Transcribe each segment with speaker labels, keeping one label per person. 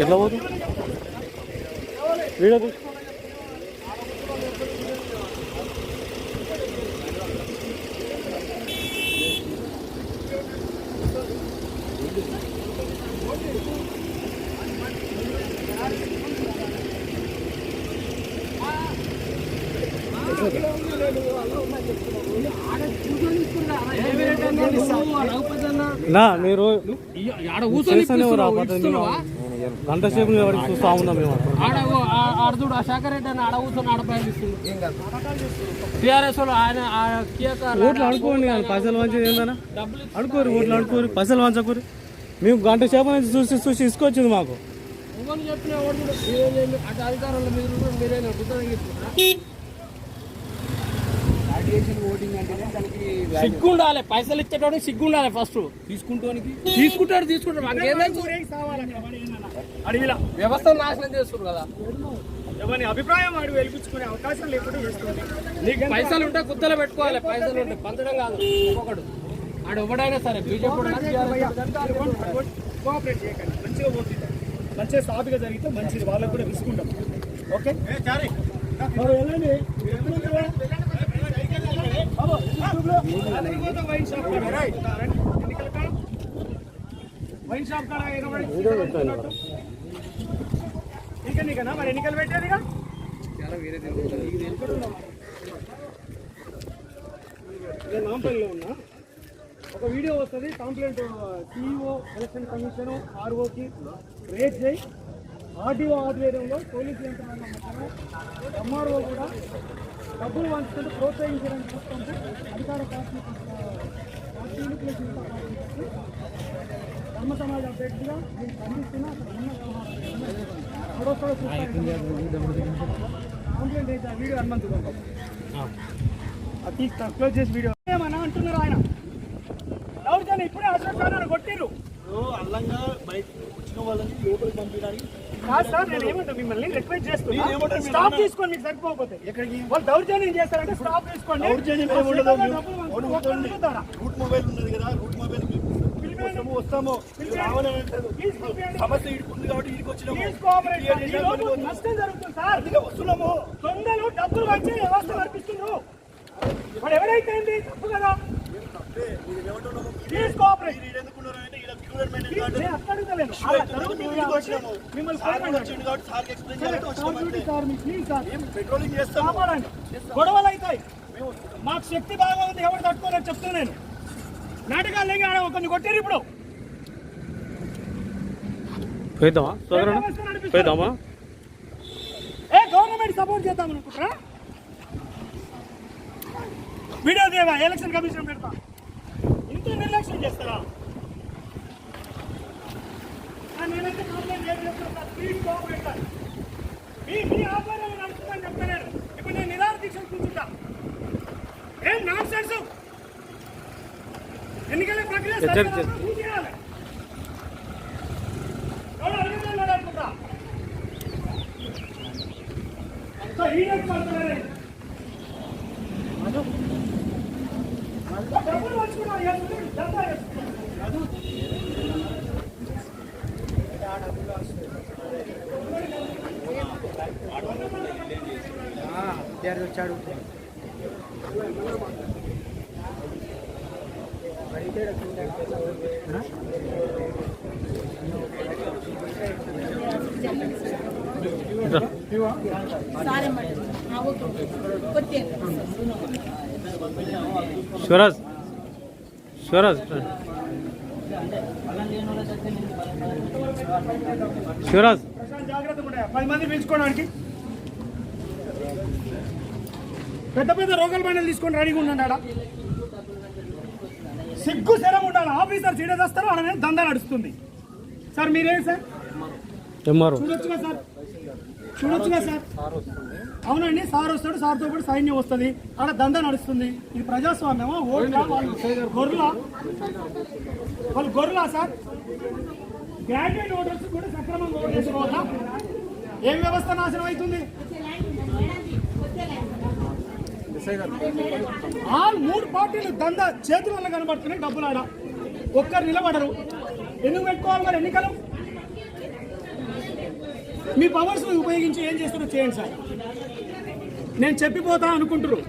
Speaker 1: ఎట్లా పోతుంది వీడియో తీ. నా మీరు
Speaker 2: ఆడ కూర్చొని
Speaker 1: చేస్తూనే ఉన్నారు ఆ
Speaker 2: ఇప్పిస్తున్నావు,
Speaker 1: పద్ధతి
Speaker 2: ఇస్తున్నావా?
Speaker 1: మేము గంట సేపు నిలబడి చూస్తా ఉన్నాం మేము. అక్కడ.
Speaker 2: ఆడ ఓ- ఆ- ఆడ చూడు ఆ శాఖర్ రెడ్డి అని ఆడ కూర్చొని ఆడ ప్రయాణిస్తుంది టీఆర్ఎస్ వాళ్ళు
Speaker 1: ఓట్లు అనుకోండి కానీ పైసలు వంచేది ఏందన్నా? అనుకోరు ఓట్లు అనుకోరు పైసలు వంచకూరి మేము గంట సేపు నుంచి చూసి చూసి ఇసుకొచ్చింది మాకు.
Speaker 2: చెప్పినా మీరేం అధికారంలో మీరు మీరేనా సిగ్గుండాలి పైసలు ఇచ్చేటోడు సిగ్గుండాలి ఫస్ట్ తీసుకుంటానికి? తీసుకుంటాడు తీసుకుంటాడు. మాకేం వ్యవస్థ నాశనం చేస్తారు కదా.
Speaker 3: ఎవరి అభిప్రాయం వాడు వెలిపించుకునే అవకాశం లేకుండా చేస్తుంది
Speaker 2: నీకు పైసలు ఉంటే గుత్తలో పెట్టుకోవాలి పైసలు ఉంటే పంచడం కాదు. ఒక్కొక్కడు. ఆడు ఎవడైనా సరే బీజేపీ
Speaker 3: కోఆపరేట్ చేయకండి. మంచిగా పోతుంది మంచిగా సాఫీగా జరిగితే మంచిది. వాళ్ళకు కూడా తీసుకుంటాం ఓకే మరి వెళ్ళండి మీరు ఎప్పుడు ఉంటారా? బాబు, యూట్యూబ్లో వైన్ షాప్ కాడ రండి. ఎన్నికల కాడ వైన్ షాప్ కాడ ఎగబడి ఇంకా నీకనా మరి ఎన్నికలు పెట్టారుగా నేను నాంపల్లిలో ఉన్నా ఒక వీడియో వస్తుంది కంప్లైంట్ సిఇఓ ఎలక్షన్ కమిషన్ ఆర్ఓకి రేట్ చేయి ఆర్డీఓ ఆధ్వర్యంలో పోలీసు యంత్రాంగం మొత్తము ఎంఆర్ఓ కూడా డబ్బులు వంచుకుంటూ ప్రోత్సహించడానికి చూస్తుంటే అధికార పార్టీ పార్టీలు ప్లస్ మిగతా పార్టీలకు ధర్మ సమాజ అభ్యర్థిగా నేను ఖండిస్తున్నా అక్కడ ఉన్న మరోసారి కంప్లైంట్ అయితే ఆ వీడియో హనుమంతు అది క్లోజ్ చేసి వీడియో ఏమన్నా అంటున్నారు ఆయన ఎవరికైనా ఇప్పుడే అశోక్ కొట్టిరు
Speaker 4: అల్లంగా వచ్చిన వాళ్ళని లోపలికి పంపించడానికి
Speaker 3: కాదు సార్ నేను ఏమంటా మిమ్మల్ని రిక్వెస్ట్ చేస్తున్నా. స్టాప్ తీసుకోండి మీకు సరిపోకపోతే.
Speaker 4: ఎక్కడికి?
Speaker 3: వాళ్ళు దౌర్జన్యం చేస్తారంటే స్టాప్
Speaker 4: దౌర్జన్యం? రూట్ మొబైల్ ఉన్నది కదా రూట్ మొబైల్ వస్తాము. సమస్య ఇడుకుంది కాబట్టి ఇడికి వచ్చినాము.
Speaker 3: నష్టం జరుగుతుంది సార్.
Speaker 4: వస్తున్నాము.
Speaker 3: దొంగలు డబ్బులు వచ్చి వ్యవస్థ నడిపిస్తున్నారు ఎవరైతే తప్పు కదా.
Speaker 4: పెట్రోలింగ్
Speaker 3: గొడవలు అవుతాయి. మాకు శక్తి బాగా ఉంది ఎవరు తట్టుకోలేదు చెప్తున్నా నేను. నాటకాలు లేక ఆడ ఒకరిని కొట్టారు ఇప్పుడు.
Speaker 1: పోయిద్దామా? సోదరుడు? పోయిద్దామా?
Speaker 3: ఏ గవర్నమెంట్ సపోర్ట్ చేద్దాం అనుకుంటారా వీడియో దేవా ఎలక్షన్ కమిషన్ పెడతా. ఇంత నిర్లక్ష్యం చేస్తారా? ఆ, నేనైతే కంప్లైంట్ చేయలేదు సార్. Please cooperate sir. మీ మీ ఆధ్వర్యంలో నడుస్తుందని చెప్తలేను ఇప్పుడు నేను నిరాహార దీక్ష కూర్చుంటా ఏం నాన్ సెన్స్ ఎన్నికల ప్రక్రియ చేయాలి. అనుకుంటా ఈ రోజు. డబ్బులు
Speaker 5: सारे मटन हाँ वो तो पत्ते
Speaker 1: శివరాజ్ శివరాజ్ శివరాజ్
Speaker 3: ప్రశాంత్ జాగ్రత్తగా ఉండాలి. పది మంది పిలుచుకోవడానికి పెద్ద పెద్ద రోగాల బండలు తీసుకొని రెడీగా ఉన్నాడా సిగ్గు శరం ఉండాలి. ఆఫీసర్ సీరియస్ వస్తారు ఆడ మీద దందా నడుస్తుంది. సార్ మీరేం సార్? చూడొచ్చుగా సార్? చూడొచ్చుగా సార్? అవునండి సార్ వస్తాడు సార్తో పాటు సైన్యం వస్తుంది. ఆడ దందా నడుస్తుంది. ఇది ప్రజాస్వామ్యమా? ఓట్లా? వాళ్ళు గొర్రెలా? వాళ్ళు గొర్రెలా సార్? గ్రాడ్యుయేట్ ఓటర్స్ కూడా సక్రమంగా ఓటు వేసుకోవాలా? ఏం వ్యవస్థ నాశనం అవుతుంది? ఆల్ మూడు పార్టీలు దందా చేతులలో కనబడుతున్నాయి డబ్బులు ఆడ. ఒక్కరు నిలబడరు. ఎందుకు పెట్టుకోవాలి మరి ఎన్నికలు? మీ పవర్స్ ఉపయోగించి ఏం చేస్తారో చేయండి సార్. నేను చెప్పిపోతా అనుకుంటున్నారు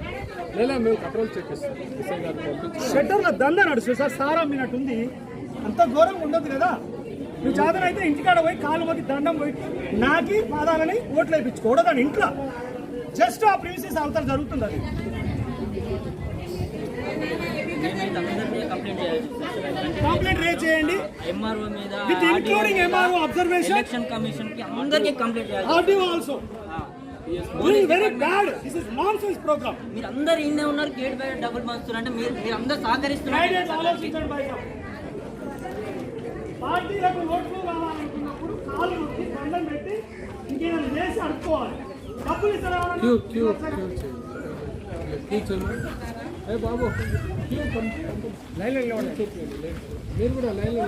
Speaker 2: లేదా మేము కంట్రోల్ పంపించి
Speaker 3: షట్టర్ల దంద నడుస్తుంది సార్. సారా అమ్మినట్టుంది అంత ఘోరంగా ఉండదు కదా. నువ్వు చాదనైతే ఇంటికాడ పోయి కాలు పోయి దండం పోయి నాకి పాదాలని ఓట్లు వేయించుకోవడం దాని ఇంట్లో. జస్ట్ ఆ ప్రిన్సెస్ అవతల జరుగుతుంది అది.
Speaker 6: కంప్లైంట్
Speaker 3: రేజ్ చేయండి.
Speaker 6: ఎంఆర్ఓ మీద
Speaker 3: with including MRO
Speaker 6: observation election కమిషన్కి అందరికీ కంప్లైంట్ చేయాలి.
Speaker 3: RDO also very bad this is nonsense program
Speaker 6: మీరు అందరు ఇన్నే ఉన్నారు గేట్ బయట డబ్బులు పంచుతున్నారు అంటే మీరు మీరు అందరు సహకరిస్తున్నారు
Speaker 3: పార్టీలకు ఓట్లు కావాలనుకున్నప్పుడు కాలు నొక్కి దండం పెట్టి ఇంకేమైనా చేసి అడుక్కోవాలి.
Speaker 2: క్యూ క్యూ క్యూ చేయండి బాబు క్యూ. లైన్లో. మీరు కూడా లైన్లో.